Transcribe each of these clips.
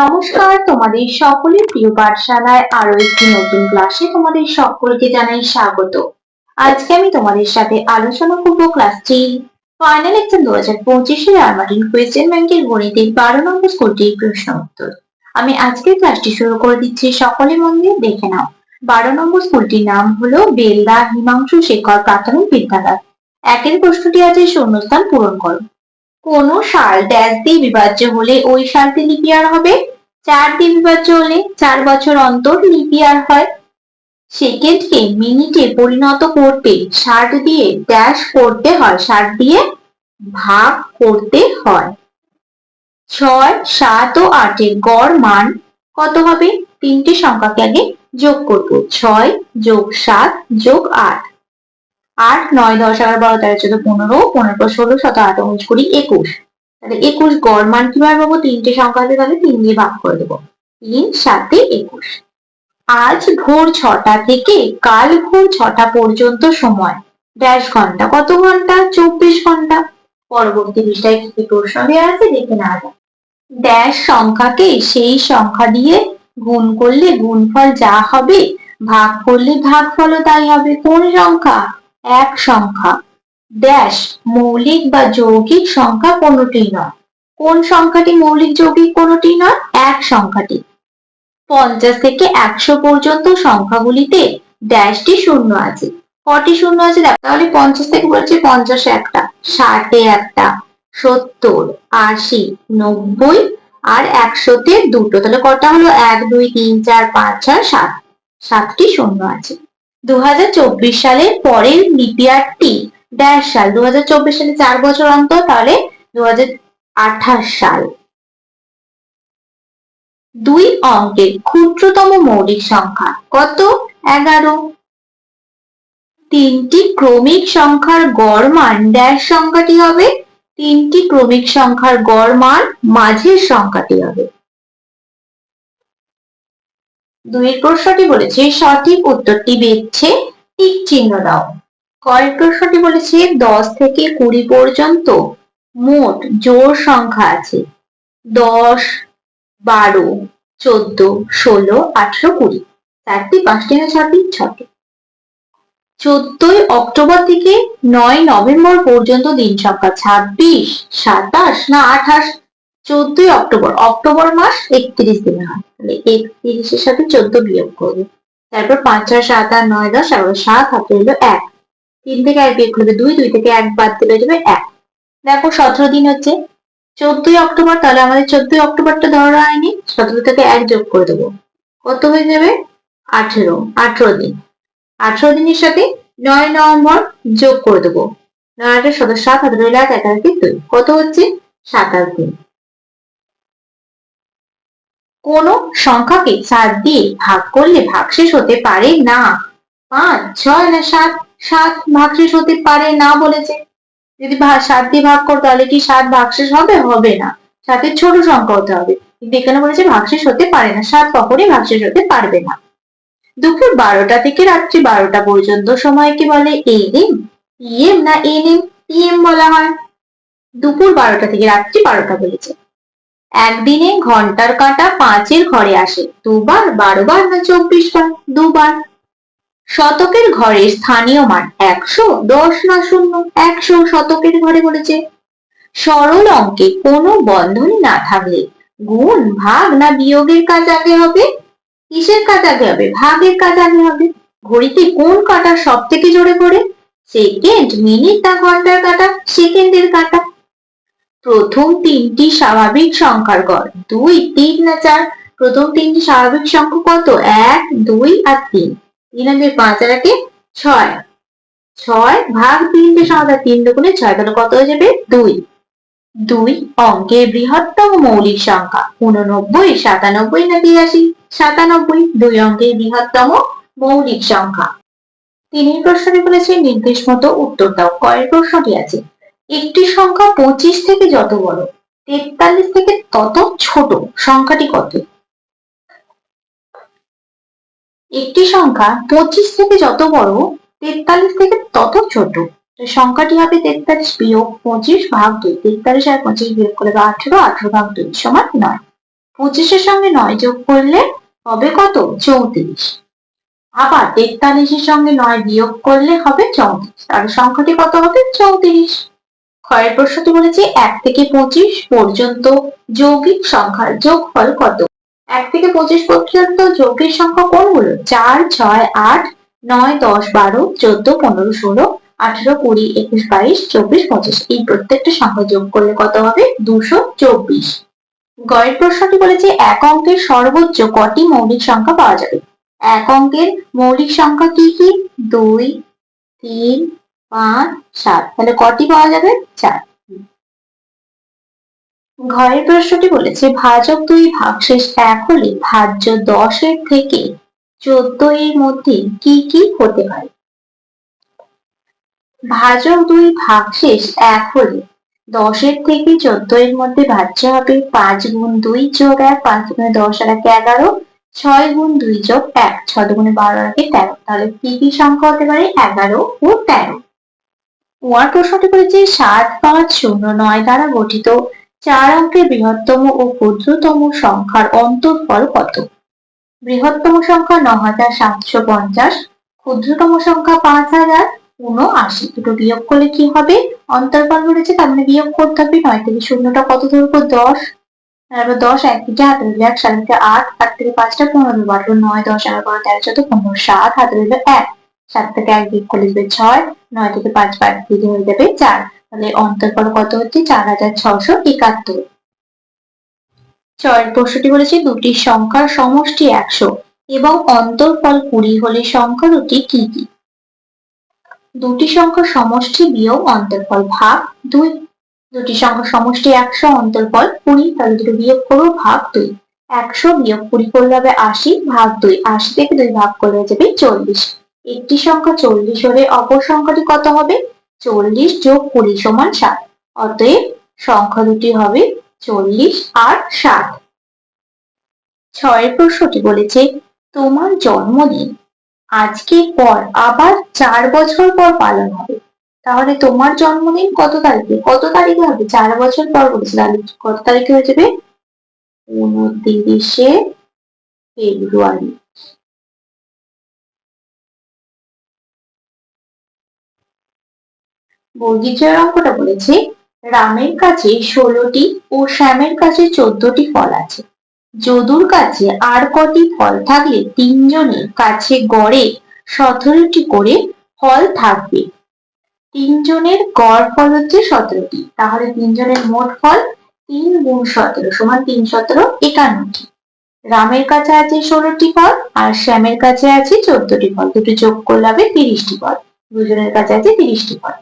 নমস্কার তোমাদের সকলের প্রিয় পাঠশালায় আরও একটি নতুন ক্লাসে তোমাদের সকলকে জানাই স্বাগত। আজকে আমি তোমাদের সাথে আলোচনা করব ক্লাস থ্রি ফাইনাল এক্সাম দু হাজার পঁচিশের আলমার্টিন কোয়েশ্চেন ব্যাংকের গণিতের বারো নম্বর স্কুলটির প্রশ্ন উত্তর। আমি আজকের ক্লাসটি শুরু করে দিচ্ছি, সকলে মন দিয়ে দেখে নাও। বারো নম্বর স্কুলটির নাম হলো বেলদা হিমাংশু শেখর প্রাথমিক বিদ্যালয়। একের প্রশ্নটি আছে শূন্যস্থান পূরণ করো। কোন সাল ড্যাশ দিয়ে বিভাজ্য হলে ওই সালটি লিপিয়ার হবে। চার দিয়ে বিভাজ্য হলে চার বছর অন্তর লিপিয়ার হয়। সেকেন্ডকে মিনিটে পরিণত করতে ষাট দিয়ে ড্যাশ করতে হয়। ষাট দিয়ে ভাগ করতে হয়। ছয়, সাত ও আটের গড় মান কত হবে? তিনটি সংখ্যাকে আগে যোগ করব। ছয় যোগ সাত যোগ আট। আট, নয়, দশ, এগারো, বারো, তেরো, চোদ্দ, পনেরো পনেরো, ষোলো, সতেরো, আঠারো, উনিশ, কুড়ি, একুশ। তাহলে একুশ গড় মান কীভাবে পাবো? তিনটে সংখ্যা আছে, তাহলে তিন দিয়ে ভাগ করে দেবো। তিন, সাতে একুশ। আজ ভোর ছটা থেকে কাল ভোর ছটা পর্যন্ত সময়। ড্যাশ ঘণ্টা কত ঘণ্টা? চব্বিশ ঘণ্টা। পরবর্তী বিষয়ে কি প্রশ্ন দেওয়া আছে দেখে নেওয়া যাক। ড্যাশ সংখ্যাকে সেই সংখ্যা দিয়ে গুণ করলে গুণফল যা হবে, ভাগ করলে ভাগফলও তাই হবে। কোন সংখ্যা? এক সংখ্যা। ড্যাশ, মৌলিক বা যৌগিক সংখ্যা কোনটি নয়। কোন সংখ্যাটি মৌলিক, যৌগিক কোনটি নয়? এক সংখ্যাটি। পঞ্চাশ থেকে একশো পর্যন্ত সংখ্যাগুলিতে ড্যাশটি শূন্য আছে। কটি শূন্য আছে? দেখ, তাহলে পঞ্চাশ থেকে বলছে পঞ্চাশে একটা, ষাটে একটা, সত্তর, আশি, নব্বই আর একশোতে দুটো। তাহলে কটা হলো? এক, দুই, তিন, চার, পাঁচ, ছয়, সাত। সাতটি শূন্য আছে। দুহাজার চব্বিশ সালের পরের লিপিয়ারটি ড্যাশ সাল দু সালে চার বছর অন্তর, তাহলে সাল। দুই অঙ্কের ক্ষুদ্রতম মৌলিক সংখ্যা কত? এগারো। তিনটি ক্রমিক সংখ্যার গড় মান ড্যাশ সংখ্যাটি হবে। তিনটি ক্রমিক সংখ্যার গড় মান মাঝের সংখ্যাটি হবে। দুই প্রশ্নটি বলেছে সঠিক উত্তরটি বেচ্ছে টিক চিহ্ন দাও। কয়েক প্রশ্নটি বলেছে দশ থেকে কুড়ি পর্যন্ত মোট জোর সংখ্যা আছে। দশ, বারো, চোদ্দ, ষোলো, আঠারো, কুড়ি। চারটি, পাঁচটি না ছটি ছটি চোদ্দই অক্টোবর থেকে নয় নভেম্বর পর্যন্ত দিন সংখ্যা। ছাব্বিশ, সাতাশ না আঠাশ? চোদ্দই অক্টোবর। অক্টোবর মাস একত্রিশ দিনে হয়। তাহলে একত্রিশের সাথে চোদ্দ বিয়োগ করবে। তারপর পাঁচ, ছয়, সাত, আট, নয়, দশ, এগারো, সাত হাতে হলো এক। তিন থেকে এক বিয়োগ করবে দুই দুই থেকে এক বাদ দিলে যাবে এক। দেখো সতেরো দিন হচ্ছে। চোদ্দই অক্টোবর, তাহলে আমাদের চোদ্দই অক্টোবরটা ধরা হয়নি। সতেরো থেকে এক যোগ করে দেবো। কত হয়ে যাবে? আঠেরো। আঠেরো দিন। আঠেরো দিনের সাথে নয় নভেম্বর যোগ করে দেবো। নয় আটের সদস্য সাত হাতে এক একাধিক দুই। কত হচ্ছে? সাতাশ দিন কোন সংখ্যাকে সাত দিয়ে ভাগ করলে ভাগশেষ হতে পারে না। পাঁচ, ছয় না সাত? সাত ভাগশেষ হতে পারে না বলেছে। যদি সাত দিয়ে ভাগ করো তাহলে কি সাত ভাগশেষ হবে? হবে না। সাতের ছোট সংখ্যা হতে হবে। কিন্তু এখানে বলেছে ভাগশেষ হতে পারে না। সাত কখনই ভাগশেষ হতে পারবে না। দুপুর বারোটা থেকে রাত্রি বারোটা পর্যন্ত সময়কে বলে? এ এম পিএম না এন এম পিএম বলা হয়। দুপুর বারোটা থেকে রাত্রি বারোটা বলেছে। একদিনে ঘণ্টার কাঁটা পাঁচের ঘরে আসে, দুবার বারো বার না চব্বিশ বার দুবার। শতকের ঘরে স্থানীয় মান একশো, দশ না শূন্য, একশো শতকের ঘরে বলেছে। সরল অঙ্কে কোনো বন্ধনী না থাকলে গুণ, ভাগ না বিয়োগের কাজ আগে হবে? কিসের কাজ আগে হবে? ভাগের কাজ আগে হবে। ঘড়িতে কোন কাটা সব থেকে জোরে পড়ে? সেকেন্ড মিনিট না ঘণ্টার কাটা? সেকেন্ডের কাটা? প্রথম তিনটি স্বাভাবিক সংখ্যার গড়। দুই, তিন না চার? প্রথম তিনটি স্বাভাবিক সংখ্যা কত? এক, দুই আর তিন। তিন আর পাঁচ আর একে ছয়। ছয় ভাগ তিনটে সংখ্যা তিন দুগুণে ছয়, তাহলে কত হয়ে যাবে? দুই। দুই অঙ্কের বৃহত্তম মৌলিক সংখ্যা। উননব্বই, সাতানব্বই না তিরাশি? সাতানব্বই, দুই অঙ্কের বৃহত্তম মৌলিক সংখ্যা। তিনি প্রশ্নটি বলেছে, নির্দেশ মতো উত্তর দাও। কয়ের প্রশ্নটি আছে একটি সংখ্যা পঁচিশ থেকে যত বড়, তেতাল্লিশ থেকে তত ছোট, সংখ্যাটি কত? একটি সংখ্যা পঁচিশ থেকে যত বড়, তেতাল্লিশ থেকে তত ছোট। সংখ্যাটি হবে তেতাল্লিশ বিয়োগ পঁচিশ ভাগ দুই। তেতাল্লিশ আর পঁচিশ বিয়োগ করে বা আঠেরো আঠেরো ভাগ দুই সমান নয়। পঁচিশের সঙ্গে নয় যোগ করলে হবে কত? চৌত্রিশ। আবার তেতাল্লিশের সঙ্গে নয় বিয়োগ করলে হবে চৌত্রিশ। তাহলে সংখ্যাটি কত হবে? চৌত্রিশ। ক্ষয়ের প্রশ্নটি বলেছে এক থেকে পঁচিশ পর্যন্ত যৌগিক সংখ্যার যোগফল কত? এক থেকে পঁচিশ পর্যন্ত যৌগিক সংখ্যা কোনগুলো চার, ছয়, আট, নয়, দশ, বারো, চোদ্দ, পনেরো, ষোলো, আঠারো, কুড়ি, একুশ, বাইশ, চব্বিশ, পঁচিশ। এই প্রত্যেকটা সংখ্যা যোগ করলে কত হবে? দুশো চব্বিশ। গয়ের প্রশ্নটি বলেছে এক অঙ্কের সর্বোচ্চ কটি মৌলিক সংখ্যা পাওয়া যাবে? এক অঙ্কের মৌলিক সংখ্যা কি কি? দুই, তিন পাঁচ, সাত। তাহলে কটি পাওয়া যাবে? চার। ঘরের প্রশ্নটি বলেছে, ভাজক দুই ভাগশেষ এক হলে ভাজ্য দশের থেকে চোদ্দ এর মধ্যে কি কি হতে পারে? ভাজক দুই ভাগশেষ এক হলে দশের থেকে চোদ্দ এর মধ্যে ভাজ্য হবে পাঁচ গুণ দুই যোগ এক, পাঁচ গুণে দশ আর এক এগারো, ছয় গুণ দুই যোগ এক, ছয় গুণে বারো আর তেরো। তাহলে কি কি সংখ্যা হতে পারে? এগারো ও তেরো। ওয়ার প্রশ্নটি করেছে সাত পাঁচ শূন্য নয় দ্বারা গঠিত, চার অঙ্কের বৃহত্তম ও ক্ষুদ্রতম সংখ্যার অন্তর্ফল কত? বৃহত্তম সংখ্যা ন হাজার সাতশো পঞ্চাশ, ক্ষুদ্রতম সংখ্যা পাঁচ হাজার উনআশি। দুটো বিয়োগ করলে কি হবে? অন্তর্ফল বলেছে তার মানে বিয়োগ করতে হবে। নয় থেকে শূন্যটা কত ধরবো? দশ। তারপর দশ, এক দিকে হাতে রইল এক সাত থেকে আট। আট থেকে পাঁচটা, পনেরো, বারো, নয়, দশ, এগারো, বারো, তেরো, চোদ্দ, পনেরো, সাত। হাতে এক। সাত থেকে এক দিক করলে দেবে ছয়, নয় থেকে পাঁচ পাঁচ দিকে হয়ে যাবে চার। তাহলে অন্তর্ফল কত হচ্ছে? চার হাজার ছশো একাত্তর। ছয়ের প্রশ্নটি বলেছে দুটি সংখ্যার সমষ্টি একশো এবং অন্তর্ফল কুড়ি হলে সংখ্যা দুটি কি কি? দুটি সংখ্যার সমষ্টি বিয়োগ অন্তর্ফল ভাগ দুই। দুটি সংখ্যার সমষ্টি একশো অন্তর্ফল কুড়ি, তাহলে দুটো বিয়োগ করব ভাগ দুই। একশো বিয়োগ কুড়ি করলে হবে আশি, ভাগ দুই। আশি থেকে দুই ভাগ করলে যাবে চল্লিশ। একটি সংখ্যা চল্লিশ হলে অপর সংখ্যাটি কত হবে? চল্লিশ যোগ কুড়ি সমান ষাট অতএব সংখ্যা দুটি হবে চল্লিশ আর ষাট ছয়ের প্রশ্নটি বলেছে, তোমার জন্মদিন আজকে পর আবার চার বছর পর পালন হবে। তাহলে তোমার জন্মদিন কত তারিখে? কত তারিখে হবে? চার বছর পর বলেছে। তাহলে কত তারিখে হয়ে যাবে? উনত্রিশে ফেব্রুয়ারি। বর্গিচয়ের অঙ্কটা বলেছে, রামের কাছে ষোলোটি ও শ্যামের কাছে চোদ্দটি ফল আছে। যদুর কাছে আর কটি ফল থাকলে তিনজনের কাছে গড়ে সতেরোটি করে ফল থাকবে। তিনজনের গড় ফল হচ্ছে সতেরোটি। তাহলে তিনজনের মোট ফল তিন গুণ সতেরো সমান তিন সতেরো একান্নটি। রামের কাছে আছে ষোলোটি ফল আর শ্যামের কাছে আছে চোদ্দটি ফল। দুটো যোগ করলে হবে তিরিশটি ফল। দুজনের কাছে আছে তিরিশটি ফল।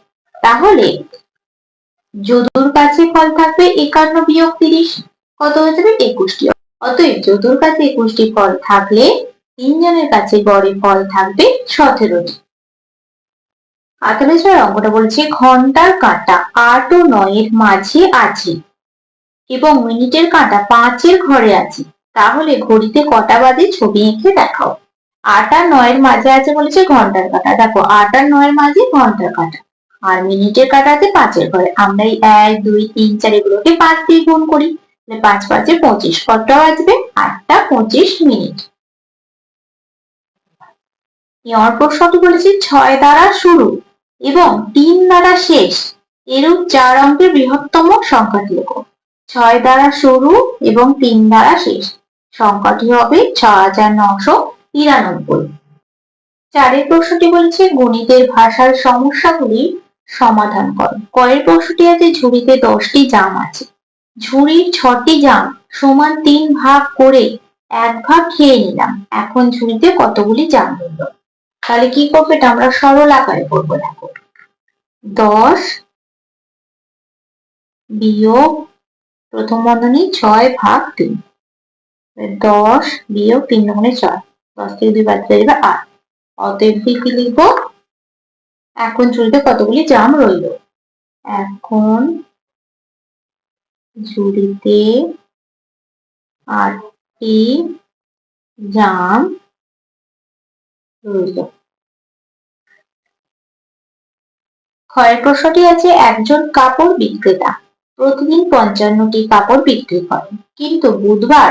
তাহলে যদুর কাছে ফল থাকবে একান্ন বিয়োগ তিরিশ। কত হয়ে যাবে? একুশটি। অতএব যদুর কাছে একুশটি ফল থাকলে তিনজনের কাছে গড়ে ফল থাকবে সতেরোটি। আতলেশ্বর অঙ্কটা বলছে, ঘণ্টার কাঁটা আট ও নয়ের মাঝে আছে এবং মিনিটের কাঁটা পাঁচের ঘরে আছে। তাহলে ঘড়িতে কটা বাজে ছবি এঁকে দেখাও। আট আর নয়ের মাঝে আছে বলেছে ঘণ্টার কাঁটা। দেখো, আট আর নয়ের মাঝে ঘণ্টার কাঁটা। আর মিনিটের কাঁটা আছে পাঁচের ঘরে। আমরা এই এক, দুই, তিন, চার এগুলোকে পাঁচ দিয়ে গুণ করি। তাহলে পাঁচ পাঁচে পঁচিশ। কতটা আসবে? আটটা পঁচিশ মিনিট। ইয়র প্রশ্নটি ছয় দ্বারা শুরু এবং তিন দ্বারা শেষ। এরূপ চার অঙ্কের বৃহত্তম সংখ্যাটি লেখো ছয় দ্বারা শুরু এবং তিন দ্বারা শেষ। সংখ্যাটি হবে ছ হাজার নশো তিরানব্বই। চারের প্রশ্নটি বলছে, গণিতের ভাষার সমস্যাগুলি সমাধান করো। কয়ের প্রশ্নটি আছে ঝুড়িতে দশটি জাম আছে। ঝুড়ির ছটি জাম সমান তিন ভাগ করে এক ভাগ খেয়ে নিলাম। এখন ঝুড়িতে কতগুলি জাম রইল তাহলে কি করব? এটা আমরা সরল আকারে করব, দেখো। দশ বিয়োগ প্রথম বন্ধনী ছয় ভাগ তিন। দশ বিয়োগ তিন গুণে ছয়। দশ থেকে দুই বাদ দিয়ে যাবে আট। অতএব কি লিখব? এখন ঝুড়িতে কতগুলি জাম রইল? এখন ঝুড়িতে আটটি জাম রইল। ক্ষয়ের প্রশ্নটি আছে, একজন কাপড় বিক্রেতা প্রতিদিন পঞ্চান্নটি কাপড় বিক্রি করেন, কিন্তু বুধবার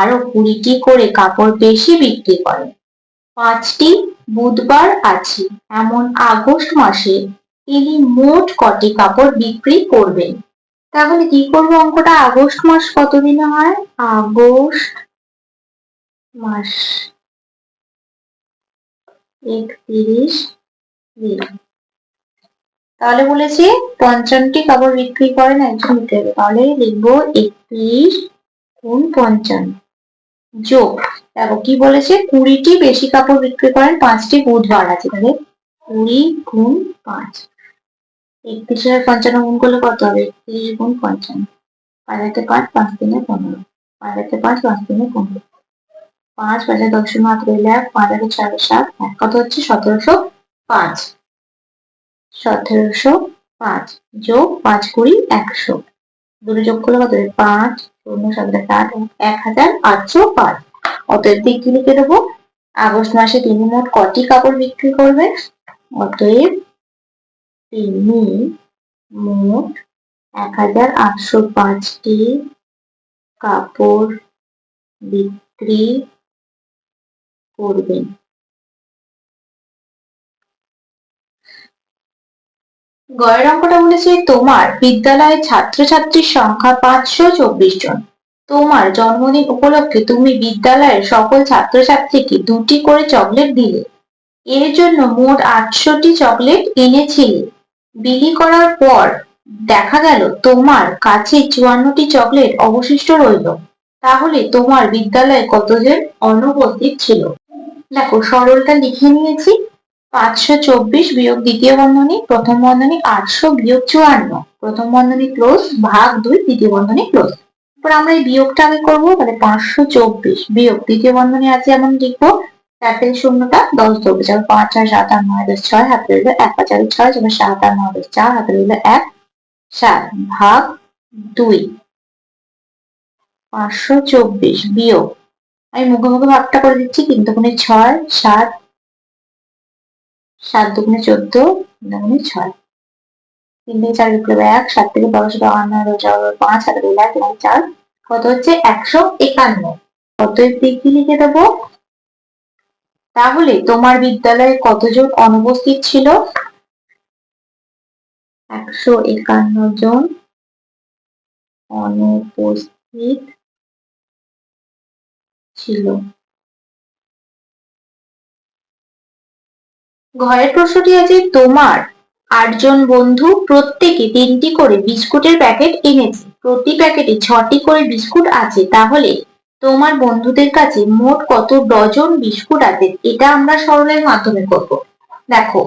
আরও কুড়িটি করে কাপড় বেশি বিক্রি করেন। পাঁচটি বুধবার আছে। এমন আগস্ট মাসে তিনি মোট কটি কাপড় বিক্রি করবেন তাহলে কি করব অঙ্কটা? আগস্ট মাস কত দিনে হয়? আগস্ট মাস একত্রিশ দিন। তাহলে বলেছি পঞ্চান্নটি কাপড় বিক্রি করেন একজন তাহলে লিখব একত্রিশ গুণ পঞ্চান্ন। যোগ। দেখো, কি বলেছে? কুড়িটি বেশি কাপড় বিক্রি করেন, পাঁচটি বুধবার আছে তাহলে। কুড়ি গুণ পাঁচ। একত্রিশ হাজার পঞ্চান্ন গুণ করলে কত হবে? একত্রিশ গুণ পঞ্চান্ন। পাঁচ হাতে পাঁচ পাঁচ তিনে পনেরো। পাঁচ হাতে পাঁচ পাঁচ তিনে পনেরো। পাঁচ পাঁচে দশ মাত্র এক পাঁচ হাতে চার সাত। এক কত হচ্ছে? সতেরোশো পাঁচ। সতেরোশো পাঁচ। যোগ পাঁচ কুড়ি একশো। দুটো যোগ করলে কত হবে? পাঁচ শূন্য সাতটা এক হাজার আটশো পাঁচ। অতএব দিক কি লিখে দেবো, আগস্ট মাসে তিনি মোট কটি কাপড় বিক্রি করবে? অতএব তিনি মোট এক হাজার আটশো পাঁচটি কাপড় বিক্রি করবেন। গয়ের অঙ্কটা বলেছে তোমার বিদ্যালয়ের ছাত্রছাত্রীর সংখ্যা পাঁচশো চব্বিশ জন। তোমার জন্মদিন উপলক্ষে তুমি বিদ্যালয়ের সকল ছাত্রছাত্রীকে দুটি করে চকলেট দিলে। এর জন্য মোট আটশোটি চকলেট এনেছিলে। বিলি করার পর দেখা গেল তোমার কাছে চুয়ান্নটি চকলেট অবশিষ্ট রইল। তাহলে তোমার বিদ্যালয়ে কতজন অনুপস্থিত ছিল? দেখো, সরলটা লিখে নিয়েছি। পাঁচশো চব্বিশ বিয়োগ দ্বিতীয় বন্ধনী, প্রথম বন্ধনী আটশো বিয়োগ চুয়ান্ন। প্রথম বন্ধনী ক্লোজ ভাগ দুই, দ্বিতীয় বন্ধনী ক্লোজ এরপর আমরা এই বিয়োগটা আগে করব, তাহলে পাঁচশো চব্বিশ বিয়োগ দ্বিতীয় বন্ধনী আছে এমন লিখব চার থেকে শূন্যটা দশ চব্বিশ আর পাঁচ, ছয়, সাত, আট, নয়, দশ, ছয়, হাতে রইল এক, পাঁচ আর ছয়, যাবে সাত, আট, নয়, দশ, চার, হাতে রইল এক, সাত, ভাগ দুই। পাঁচশো চব্বিশ বিয়োগ। আমি মুখে মুখে ভাগটা করে দিচ্ছি তিন দুগুণে ছয়, সাত সাত দুগুণে চোদ্দ তিন দুগুণে ছয়। তিন থেকে চার বিপ্লব এক, সাত থেকে দশ বাহান্ন রোজা পাঁচ হাতে রইল এক এবং চার। কত হচ্ছে? একশো একান্ন। অতএব দিক লিখে দেবো? তাহলে তোমার বিদ্যালয়ে কতজন অনুপস্থিত ছিল? একশো একান্ন জন অনুপস্থিত ছিল। ঘরের প্রশ্নটি আছে তোমার আটজন বন্ধু প্রত্যেকে তিনটি করে বিস্কুটের প্যাকেট এনেছে। প্রতি প্যাকেটে ছটি করে বিস্কুট আছে। তাহলে তোমার বন্ধুদের কাছে মোট কত ডজন বিস্কুট আছে? এটা আমরা সরলের মাধ্যমে করব। দেখো,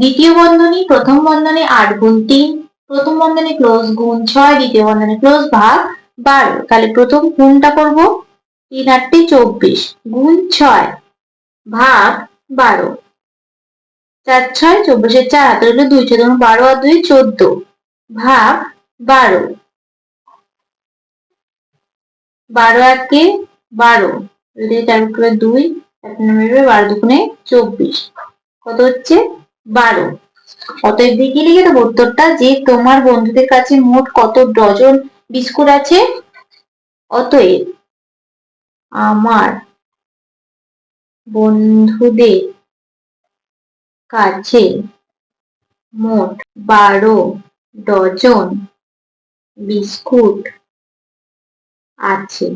দ্বিতীয় বন্ধনী, প্রথম বন্ধনী আট গুণ তিন, প্রথম বন্ধনী ক্লোজ গুণ ছয়, দ্বিতীয় বন্ধনী ক্লোজ ভাগ বারো। তাহলে প্রথম গুণটা করব তিন আটটি চব্বিশ, গুণ ছয় ভাগ বারো। চার ছয় চব্বিশের চার হাতে হলো দুই চোদ্দ বারো আর দুই চোদ্দ। ভাগ বারো। বারো একে বারো, যদি চার করে দুই, এক নম্বরে বারো দুগুণে চব্বিশ। কত হচ্ছে? বারো। অতএব দিকে লিখে দেবো উত্তরটা যে তোমার বন্ধুদের কাছে মোট কত ডজন বিস্কুট আছে? অতএব আমার বন্ধুদের কাছে। মোট বারো ডজন বিস্কুট আছে।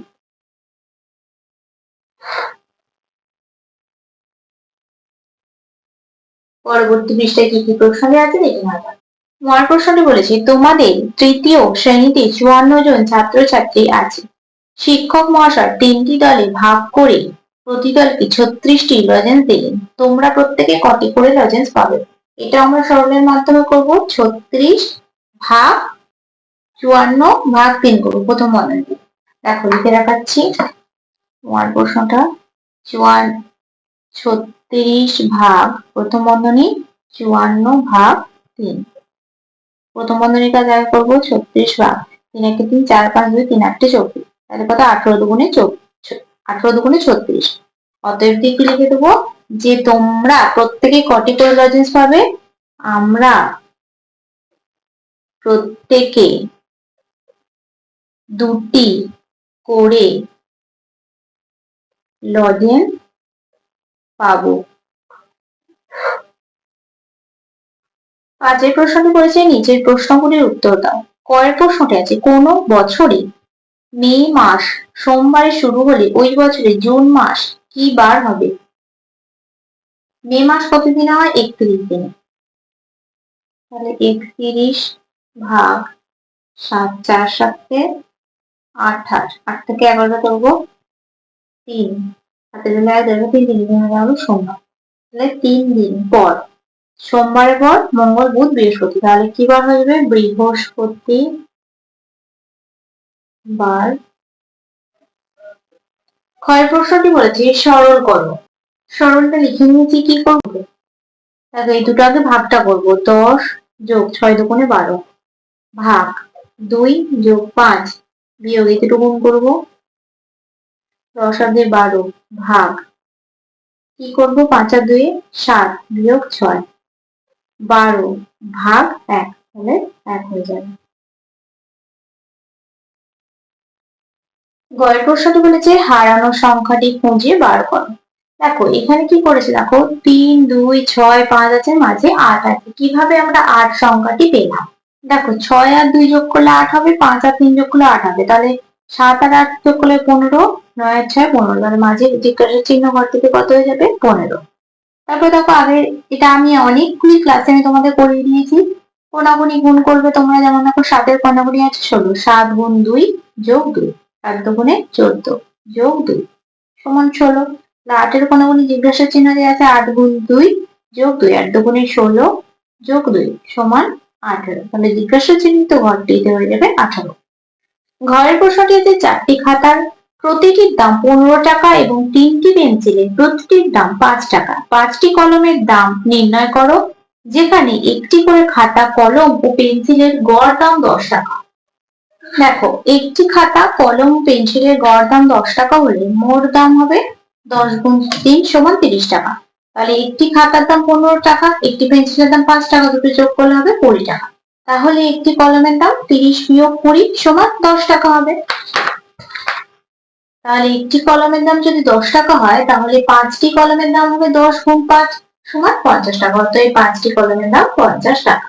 পরবর্তী পৃষ্ঠায় কি কি প্রশ্ন আছে দেখে নেওয়া তোমার প্রশ্নটি বলেছে, তোমাদের তৃতীয় শ্রেণীতে চুয়ান্ন জন ছাত্রছাত্রী আছে। শিক্ষক মহাশয় তিনটি দলে ভাগ করে প্রতি দলকে ছত্রিশটি লজেন্স দিলেন। তোমরা প্রত্যেকে কটি করে লজেন্স পাবে? এটা আমরা সরলের মাধ্যমে করব। ছত্রিশ ভাগ চুয়ান্ন ভাগ তিন করব প্রথম বন্ধনী দেখো, লিখে দেখাচ্ছি তোমার প্রশ্নটা, চুয়ান, ছত্রিশ ভাগ প্রথম বন্ধনী, চুয়ান্ন ভাগ তিন। প্রথম বন্ধনীর কাজ করব? ছত্রিশ ভাগ। তিন একটি তিন, চার পাঁচ দুই, তিন আটটি চব্বিশ। তাহলে কত? আঠারো দুগুণে আঠারো দুগুণে ছত্রিশ। অতএব দিকে লিখে দেবো? যে তোমরা প্রত্যেকে কটি করে লজেন্স পাবে? আমরা প্রত্যেকে দুটি করে লজেন পাবো। পাঁচের প্রশ্নটি বলেছে নিচের প্রশ্নগুলির উত্তর দাও। কয়ের প্রশ্নটি আছে, কোন বছরে মে মাস সোমবারে শুরু হলে ওই বছরে জুন মাস কি বার হবে মে মাস কত দিনে হয় একত্রিশ দিনে তাহলে একত্রিশ ভাগ সাত চার সাতে আঠাশ আট থেকে এগারোটা করব তিন হাতে দিলে এক দেড় তিন তিন দিন হয়ে গেল সোমবার তাহলে তিন দিন পর সোমবারের পর মঙ্গল বুধ বৃহস্পতি তাহলে কি বার হয়ে যাবে বৃহস্পতি বার ক্ষয় প্রশ্নটি বলেছে, সরল করো। স্মরণটা লিখে নিয়েছি কি করব? দেখো, এই দুটো আগে ভাগটা করব। দশ যোগ ছয় দুগুণে বারো। ভাগ দুই যোগ পাঁচ বিয়োগ এতটুকু গুণ করব। দশ আগে বারো। ভাগ কি করব? পাঁচ আর দুই সাত বিয়োগ ছয়। বারো ভাগ এক, তাহলে এক হয়ে যাবে। গয়ের প্রশ্নটি বলেছে, হারানো সংখ্যাটি খুঁজে বার করো। দেখো, এখানে কি করেছে? দেখো, তিন, দুই, ছয়, পাঁচ আছে, মাঝে আট আছে। কীভাবে আমরা আট সংখ্যাটি পেলাম? দেখো, ছয় আর দুই যোগ করলে আট হবে, পাঁচ আর তিন যোগ করলে আট হবে। তাহলে সাত আর আট যোগ করলে পনেরো, নয় আর ছয় পনেরো। তাহলে মাঝে জিজ্ঞাসার চিহ্ন ঘর থেকে কত হয়ে যাবে? পনেরো। তারপর দেখো, আগে এটা আমি অনেকগুলি ক্লাসে আমি তোমাদের করিয়ে দিয়েছি। কোনাগুনি গুণ করবে তোমরা, যেমন দেখো, সাতের কোনাগুনি আছে ষোলো। সাত গুণ দুই যোগ দুই। সাত দুগুণে চোদ্দ। যোগ দুই। সমান ষোলো। আটের কোনাগুনি জিজ্ঞাসা চিহ্ন দেওয়া আছে আট গুণ দুই যোগ দুই আট দুগুণে ষোলো যোগ দুই সমান আঠারো। তাহলে জিজ্ঞাসা চিহ্নিত ঘরটিতে হয়ে যাবে আঠারো। ঘরের প্রশ্নটি আছে চারটি খাতার প্রতিটির দাম পনেরো টাকা এবং তিনটি পেন্সিলের প্রতিটির দাম পাঁচ টাকা। পাঁচটি কলমের দাম নির্ণয় করো। যেখানে একটি করে খাতা, কলম ও পেন্সিলের গড় দাম দশ টাকা। দেখো, একটি খাতা, কলম, পেন্সিলের গড় দাম দশ টাকা হলে মোট দাম হবে দশ গুণ তিন সমান তিরিশ টাকা। তাহলে একটি খাতার দাম পনেরো টাকা, একটি পেন্সিলের দাম পাঁচ টাকা, দুটো যোগ করলে হবে কুড়ি টাকা। তাহলে একটি কলমের দাম তিরিশ বিয়োগ কুড়ি সমান দশ টাকা হবে। তাহলে একটি কলমের দাম যদি দশ টাকা হয়, তাহলে পাঁচটি কলমের দাম হবে দশ গুণ পাঁচ সমান পঞ্চাশ টাকা অর্থাৎ এই পাঁচটি কলমের দাম পঞ্চাশ টাকা।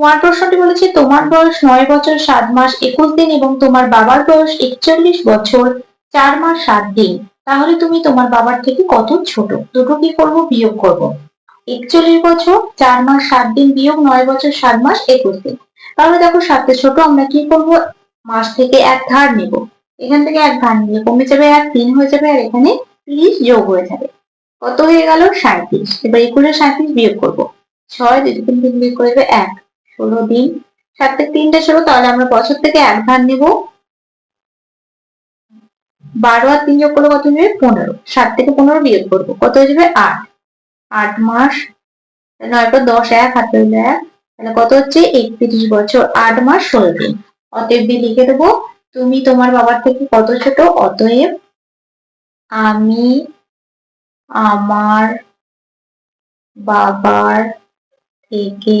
তোমার প্রশ্নটি বলেছে, তোমার বয়স নয় বছর, সাত মাস একুশ দিন এবং তোমার বাবার বয়স একচল্লিশ বছর, চার মাস সাত দিন। তাহলে তুমি তোমার বাবার থেকে কত ছোট? দুটো কি করব? বিয়োগ করব। একচল্লিশ বছর, চার মাস সাত দিন, বিয়োগ নয় বছর, সাত মাস একুশ দিন। তাহলে দেখো সাথে ছোট, আমরা কি করব? মাস থেকে এক ধার নেব। এখান থেকে এক ধার নিলে কমে যাবে এক, তিন হয়ে যাবে আর এখানে তিরিশ যোগ হয়ে যাবে। কত হয়ে গেল? সাঁত্রিশ এবার একুশে সাঁত্রিশ বিয়োগ করব। ছয় দুই তিন বিয়োগ করে দেবে, এক। ষোলো দিন। সাত থেকে তিনটে ষোলো, তাহলে আমরা বছর থেকে এক ধার নেব। বারো আর তিন যোগ করলে কত হবে পনেরো। সাত থেকে পনেরো বিয়োগ করব। কত হয়ে যাবে? আট। আট মাস। নয় পর দশ এক, হাতে হইল এক। তাহলে কত হচ্ছে? একত্রিশ বছর। আট মাস ষোলো দিন। অতএব দিয়ে লিখে দেবো, তুমি তোমার বাবার থেকে কত ছোট? অতএব আমি আমার বাবার থেকে